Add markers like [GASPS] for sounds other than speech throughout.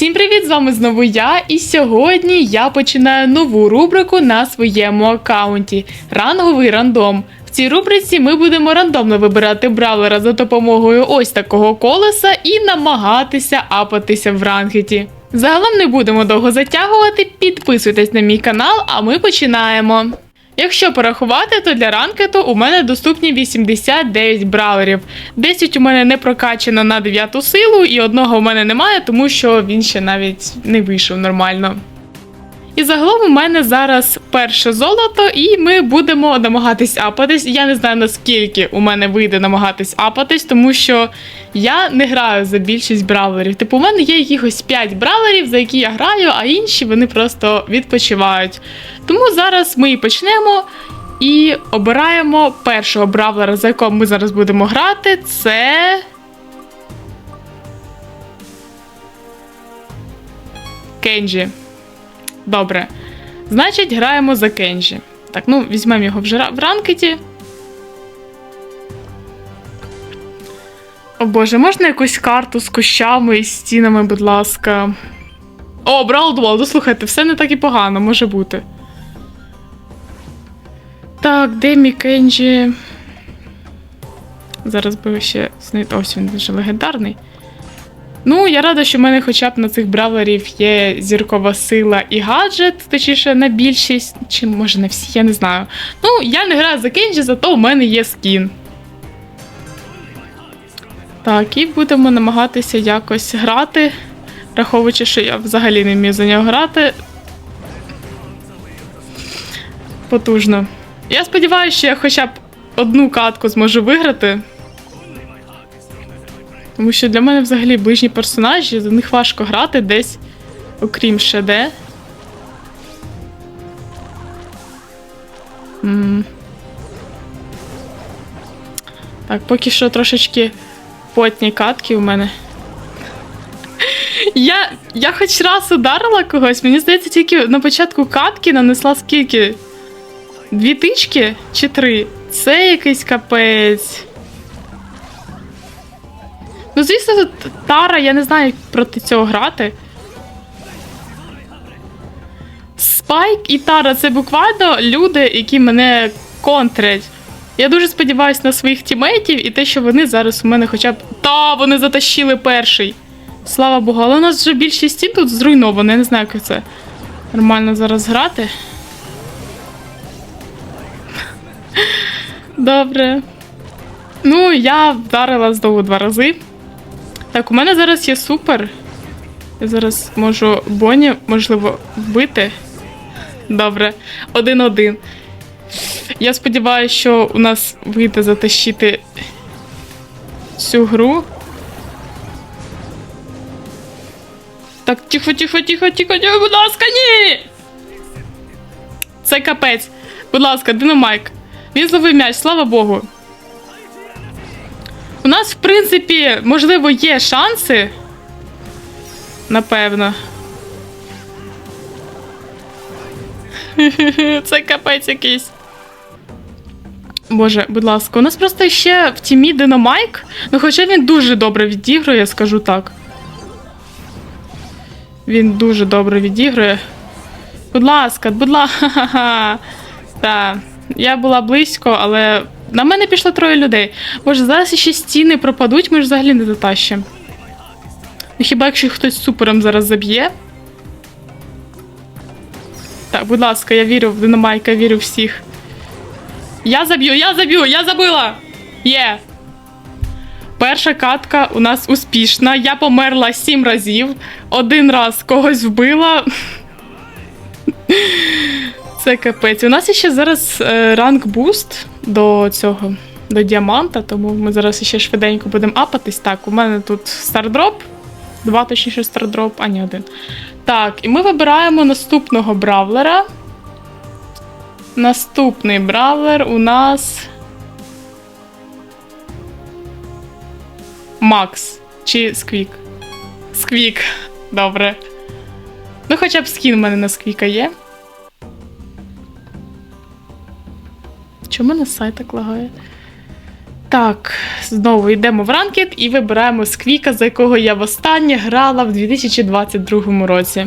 Всім привіт! З вами знову я. І сьогодні я починаю нову рубрику на своєму аккаунті Ранговий рандом. В цій рубриці ми будемо рандомно вибирати бравлера за допомогою ось такого колеса і намагатися апатися в рангеті. Загалом не будемо довго затягувати, підписуйтесь на мій канал, а ми починаємо. Якщо порахувати, то для ранкету у мене доступні 89 бравлерів. 10 у мене не прокачано на 9 силу, і одного у мене немає, тому що він ще навіть не вийшов нормально. І загалом у мене зараз перше золото, і ми будемо намагатись апатись. Я не знаю наскільки у мене вийде намагатись апатись, тому що я не граю за більшість бравлерів. Типу, у мене є якихось 5 бравлерів, за які я граю, а інші вони просто відпочивають. Тому зараз ми і почнемо і обираємо першого бравлера, за якого ми зараз будемо грати. Це. Кенджі. Добре. Значить, граємо за Кенджі. Так, ну, візьмемо його вже в ранкеті. О боже, можна якусь карту з кущами і стінами, будь ласка. О, Браудвол, ну слухайте, все не так і погано, може бути. Так, де мій Кенджі? Зараз би ще знайти. Ось він вже легендарний. Ну, я рада, що в мене хоча б на цих бравлерів є зіркова сила і гаджет, точніше, на більшість, чи може на всі, я не знаю. Ну, я не граю за Кенджі, зато у мене є скін. Так, і будемо намагатися якось грати, враховуючи, що я взагалі не вмію за нього грати. Потужно. Я сподіваюся, що я хоча б одну катку зможу виграти. Тому що для мене взагалі ближні персонажі, за них важко грати десь, окрім ШД. Так, поки що трошечки потні катки у мене. Я, я хоч раз ударила когось, мені здається, тільки на початку катки нанесла скільки? Дві тички чи три? Це якийсь капець. Ну, звісно, Тара, я не знаю, як проти цього грати. Спайк і Тара це буквально люди, які мене контрять. Я дуже сподіваюся на своїх тімейтів і те, що вони зараз у мене хоча б. Та, вони затащили перший. Слава Богу, але у нас вже більшість стін тут зруйновано. Я не знаю, як це нормально зараз грати. [LAUGHS] Добре. Ну, я вдарила знову два рази. Так, у мене зараз є супер. Я зараз можу Боні, можливо, вбити. Добре, один-один. Я сподіваюся, що у нас вийде затащити цю гру. Так, тихо, тихо, тихо, тихо, тихо, будь ласка, ні! Це капець. Будь ласка, динамайк. Він м'яч, слава Богу. У нас, в принципі, можливо, є шанси. Напевно. [LAUGHS] Це капець якийсь. Боже, будь ласка, у нас просто ще в тімі Динамайк, ну хоча він дуже добре відігрує, скажу так. Він дуже добре відігрує. Будь ласка, будь ласка. [LAUGHS] Так, я була близько, але на мене пішло троє людей. Боже, зараз ще стіни пропадуть, ми ж взагалі не затащимо. Ну, хіба якщо хтось супером зараз заб'є? Так, будь ласка, я вірю в Динамайка, вірю всіх. Я заб'ю, я заб'ю, я забила! Є! Перша катка у нас успішна. Я померла сім разів. Один раз когось вбила. Це капець. У нас ще зараз е, ранг буст до цього, до діаманта, тому ми зараз ще швиденько будемо апатись. Так, у мене тут стардроп. Два, точніше, стардроп, а ні, один. Так, і ми вибираємо наступного бравлера. Наступний бравлер у нас. Макс. Чи Сквік? Сквік. Добре. Ну, хоча б скін у мене на Сквіка є. Чому мене сайт так лагає? Так, знову йдемо в ранкет і вибираємо сквіка, за якого я востаннє грала в 2022 році.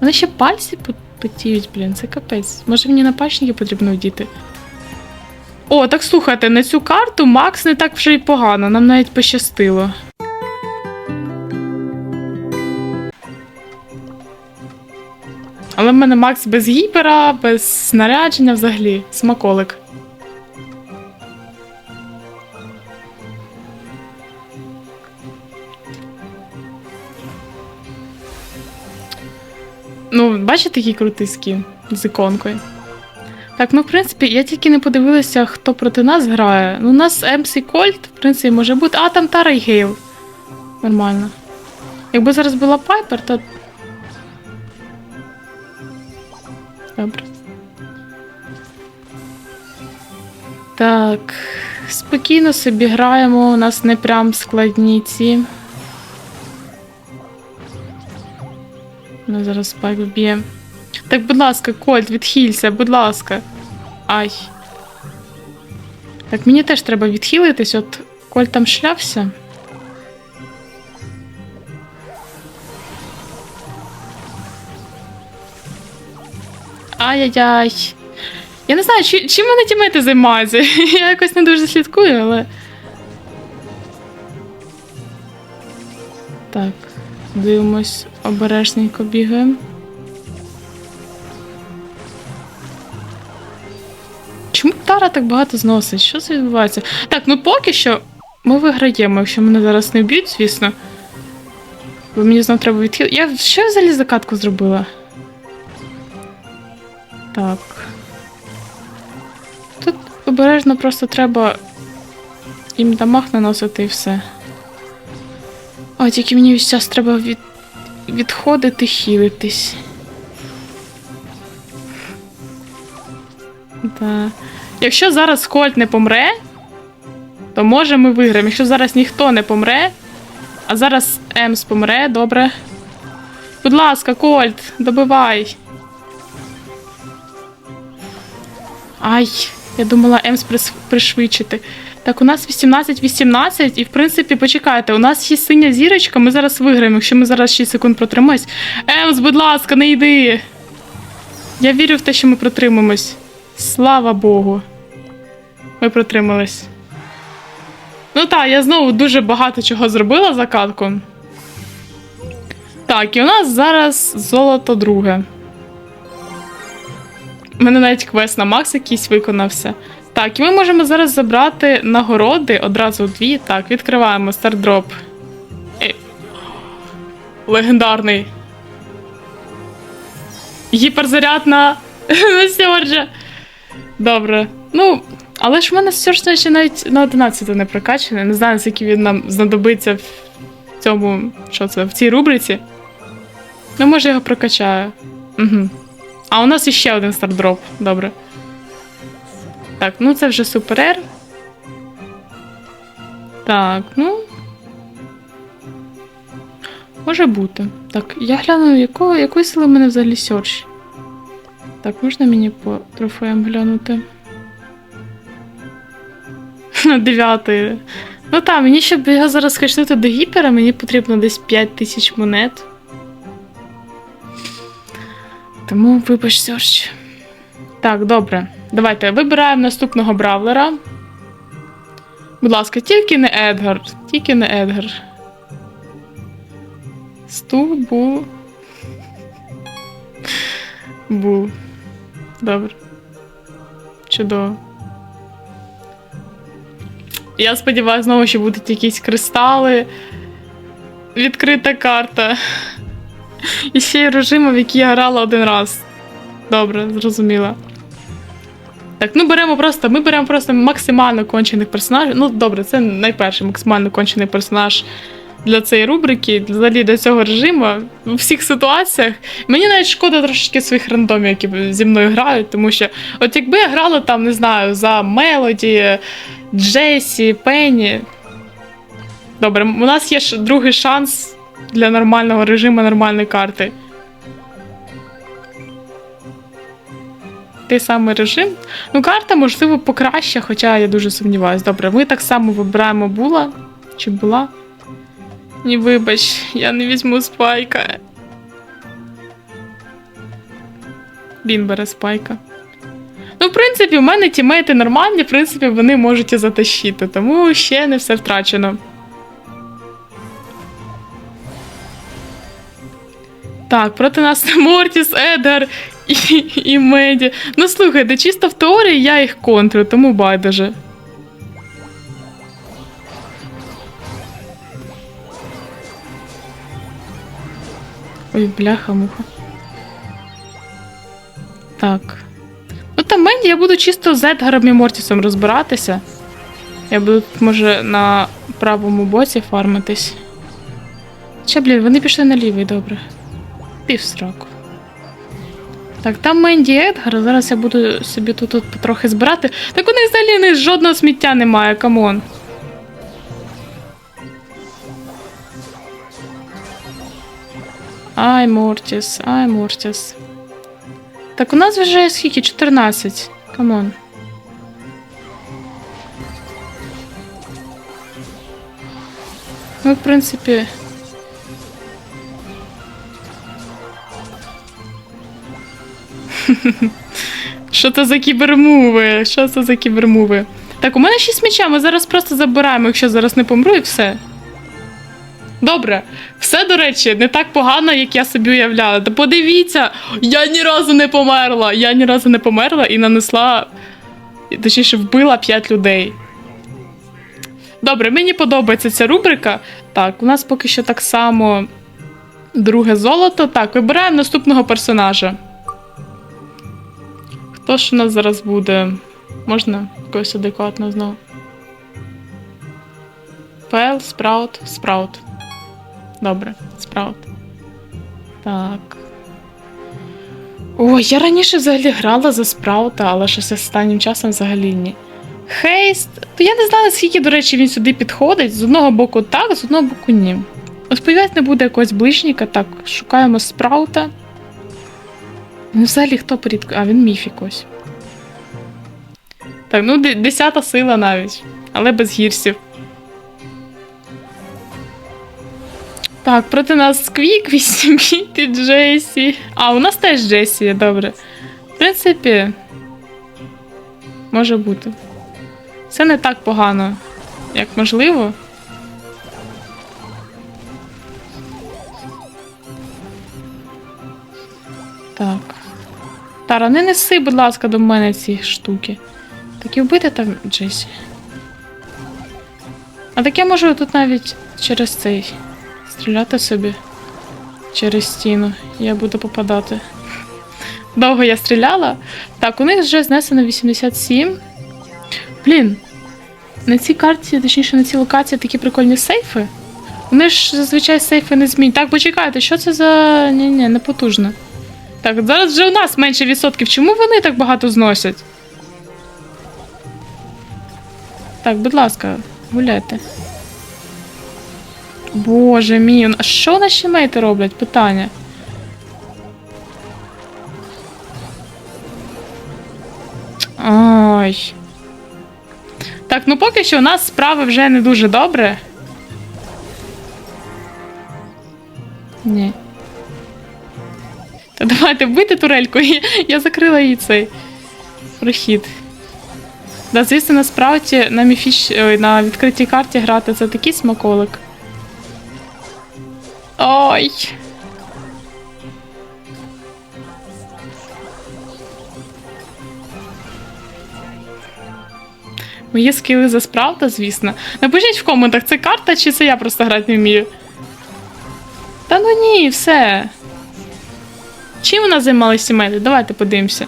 Вони ще пальці потіють, блін, це капець. Може мені напачники потрібно вдіти? О, так слухайте, на цю карту Макс не так вже й погано, нам навіть пощастило. Але в мене Макс без гіпера, без снарядження взагалі, смаколик. Бачите, який крутий скін з іконкою. Так, ну в принципі, я тільки не подивилася, хто проти нас грає. Ну, у нас MC Кольт, в принципі, може бути. А, там Тара і Гейл. Нормально. Якби зараз була Пайпер, то. Добре. Так. Спокійно собі граємо, у нас не прям складні ці. Ну, зараз спайк б'є. Так, будь ласка, Кольт, відхилься, будь ласка. Ай. Так, мені теж треба відхилитись, от Кольт там шлявся. Ай-яй-яй. Я не знаю, чи, чим вони тімейти займаються. [LAUGHS] Я якось не дуже слідкую, але. Так, дивимось, обережненько бігаємо. Чому Тара так багато зносить? Що це відбувається? Так, ну поки що ми виграємо, якщо мене зараз не вб'ють, звісно. Бо мені знов треба відхилити. Я що я взагалі закатку зробила? Так. Тут обережно просто треба їм дамаг наносити і все. О, тільки мені весь час треба від... відходити, хілитись. Да. Якщо зараз Кольт не помре, то може ми виграємо. Якщо зараз ніхто не помре, а зараз Емс помре, добре. Будь ласка, Кольт, добивай. Ай, я думала Емс пришвидшити. Так, у нас 18-18, і в принципі, почекайте, у нас є синя зірочка, ми зараз виграємо, якщо ми зараз 6 секунд протримаємось. Емс, будь ласка, не йди. Я вірю в те, що ми протримаємось. Слава Богу. Ми протримались. Ну так, я знову дуже багато чого зробила за катку. Так, і у нас зараз золото друге. У мене навіть квест на Макс якийсь виконався. Так, і ми можемо зараз забрати нагороди одразу дві. Так, відкриваємо стардроп. Е, Легендарний. Гіперзарядна [LAUGHS] Сьорджа. Добре. Ну, але ж в мене Сьорджа ще навіть на 11 не прокачаний. Не знаю, скільки він нам знадобиться в цьому. Що це? В цій рубриці. Ну, може, його прокачаю. Угу. А у нас іще один стардроп. Добре. Так, ну це вже супер Р. Так, ну. Може бути. Так, я гляну, якого, якої сили в мене взагалі сьорч. Так, можна мені по трофеям глянути? [LAUGHS] Дев'ятий. Ну так, мені щоб його зараз скачнути до гіпера, мені потрібно десь 5 тисяч монет. Тому вибач, Сьорч. Так, добре. Давайте вибираємо наступного бравлера. Будь ласка, тільки не Едгар. Тільки не Едгар. Сту, бу. Добре. Чудово. Я сподіваюся, знову, що будуть якісь кристали. Відкрита карта. І ще й режиму, в який я грала один раз. Добре, зрозуміла. Так, ну беремо просто, ми беремо просто максимально кончених персонажів. Ну, добре, це найперший максимально кончений персонаж для цієї рубрики, взагалі для цього режиму у всіх ситуаціях. Мені навіть шкода трошечки своїх рандомів, які зі мною грають, тому що, от якби я грала там, не знаю, за Мелоді, Джесі, Пенні. Добре, у нас є другий шанс для нормального режиму, нормальної карти. Той самий режим. Ну, карта, можливо, покраща, хоча я дуже сумніваюся. Добре, ми так само вибираємо була чи була. Ні, вибач, я не візьму спайка. Він бере спайка. Ну, в принципі, в мене тімейти нормальні, в принципі, вони можуть і затащити, тому ще не все втрачено. Так, проти нас [LAUGHS] Мортіс, Едгар і, і Меді. Ну слухайте, чисто в теорії я їх контрю, тому байдуже. Ой, бляха-муха. Так. Ну там Менді я буду чисто з Едгаром і Мортісом розбиратися. Я буду може, на правому боці фармитись. Ще, блін, вони пішли на лівий, добре. Пів сроку. Так, там Менді Едгар, зараз я буду собі тут, потрохи збирати. Так у них взагалі не- жодного сміття немає, камон. Ай, Мортіс, ай, Мортіс. Так у нас вже скільки? 14. Камон. Ну, в принципі. Що це за кібермуви? Що це за кібермуви? Так, у мене 6 меча, ми зараз просто забираємо, якщо зараз не помру, і все. Добре, все, до речі, не так погано, як я собі уявляла. Та подивіться, я ні разу не померла. Я ні разу не померла і нанесла, точніше, вбила 5 людей. Добре, мені подобається ця рубрика. Так, у нас поки що так само друге золото. Так, вибираємо наступного персонажа. Хто ж у нас зараз буде? Можна якось адекватно знову. Пел, спраут, спраут. Добре, спраут. Так. Ой, я раніше взагалі грала за спраута, але щось останнім часом взагалі ні. Хейст. То я не знала, скільки, до речі, він сюди підходить. З одного боку так, з одного боку ні. Ось, не буде якогось ближніка. Так, шукаємо спраута. Ну, взагалі, хто порід... А, він міфік ось. Так, ну, де- десята сила навіть, але без гірсів. Так, проти нас Сквік, 8 біт і Джесі. А, у нас теж Джесі добре. В принципі, може бути. Це не так погано, як можливо. Так. Тара, не неси, будь ласка, до мене ці штуки. Так і вбити там Джесі. А так я можу тут навіть через цей стріляти собі через стіну. Я буду попадати. Довго я стріляла. Так, у них вже знесено 87. Блін. На цій карті, точніше, на цій локації такі прикольні сейфи. Вони ж зазвичай сейфи не змінюють. Так, почекайте, що це за. Ні-ні, не потужно. Так, зараз вже у нас менше відсотків. Чому вони так багато зносять? Так, будь ласка, гуляйте. Боже мій, а що наші мейти роблять? Питання. Ой. Так, ну поки що у нас справи вже не дуже добре. Ні. Та давайте вбити турельку. Я, я закрила їй цей прохід. Да, звісно, насправді на міфіч... Ой, на відкритій карті грати це такий смаколик. Ой. Мої скіли за справда, звісно. Напишіть в коментах, це карта чи це я просто грати не вмію. Та ну ні, все. Чим у нас займалися сімейні? Давайте подивимося.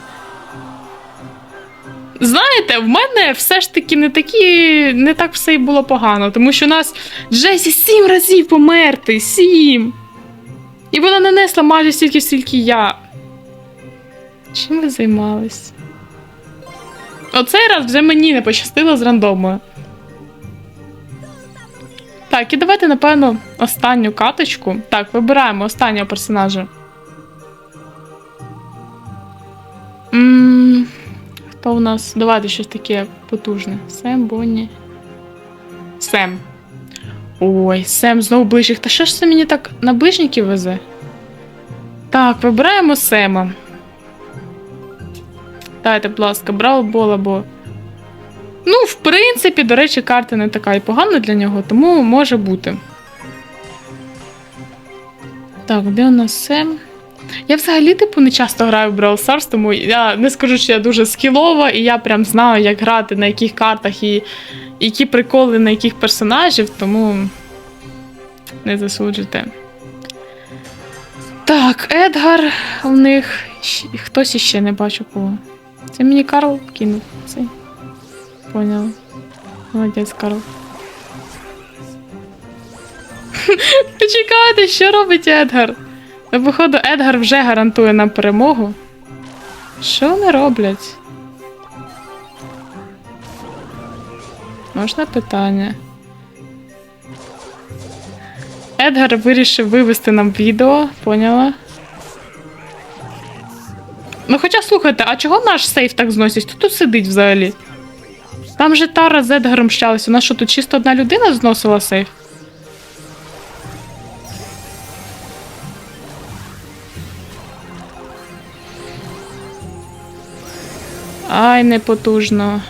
Знаєте, в мене все ж таки не такі, не так все і було погано, тому що у нас Джесі сім разів померти. Сім. І вона нанесла майже стільки, скільки я. Чим ви займались? Оцей раз вже мені не пощастило з рандомою. Так, і давайте, напевно, останню каточку. Так, вибираємо останнього персонажа. Хто у нас? Давайте щось таке потужне. Сем, Бонні. Сем. Ой, Сем знову ближніх. Та що ж це мені так на ближніків везе? Так, вибираємо Сема. Дайте, будь ласка, Бравл Бол або. Ну, в принципі, до речі, карта не така і погана для нього, тому може бути. Так, де у нас Сем? Я взагалі, типу, не часто граю в Brawl Stars, тому я не скажу, що я дуже скілова, і я прям знаю, як грати, на яких картах і які приколи на яких персонажів, тому не засуджуйте. Так, Едгар у них. Хтось іще не бачу кого. Це мені Карл кинув. Цей. Поняла. Молодець, Карл. [LAUGHS] Почекайте, що робить Едгар? Ну, Походу, Едгар вже гарантує нам перемогу. Що вони роблять? Можна питання? Едгар вирішив вивести нам відео, поняла? Ну, хоча слухайте, а чого наш сейф так зносять? Хто тут сидить взагалі? Там же Тара з Едгаром щались. У нас що тут чисто одна людина зносила сейф? Ай, непотужно.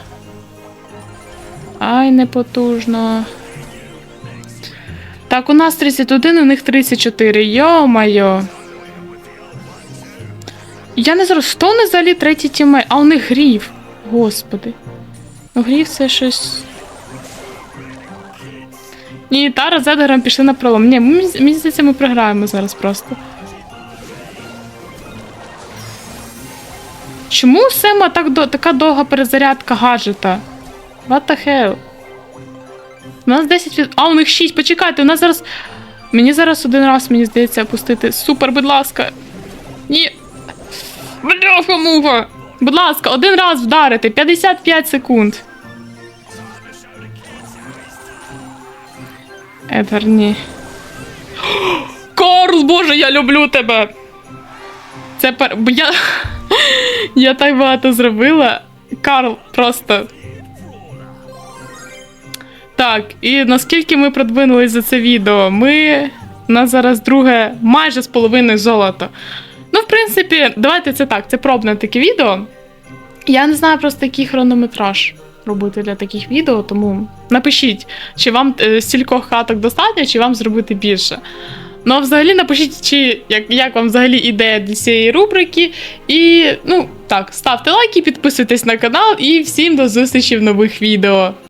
Ай, непотужно. Так, у нас 31, у них 34. Йо-майо. Я не зрозумів, хто не взагалі третій тімей, а у них грів. Господи. Ну, грів це щось. Ні, Тара з Едгаром пішли на пролом. Ні, мені здається, ми програємо зараз просто. Чому Сема так до, така довга перезарядка гаджета? What the hell? У нас 10 від... А, у них 6. Почекайте, у нас зараз. Мені зараз один раз, мені здається, опустити. Супер, будь ласка. Ні. Бляха муха. Будь ласка, один раз вдарити. 55 секунд. Едгар, ні. [GASPS] Карл, боже, я люблю тебе. Це пер... Я... [LAUGHS] я так багато зробила. Карл, просто. Так, і наскільки ми продвинулись за це відео? Ми. У нас зараз друге майже з половиною золото. Ну, в принципі, давайте це так, це пробне таке відео. Я не знаю просто який хронометраж робити для таких відео, тому напишіть, чи вам е, стількох каток достатньо, чи вам зробити більше. Ну, а взагалі напишіть, чи як, як вам взагалі ідея для цієї рубрики. І, ну, так, ставте лайки, підписуйтесь на канал і всім до зустрічі в нових відео.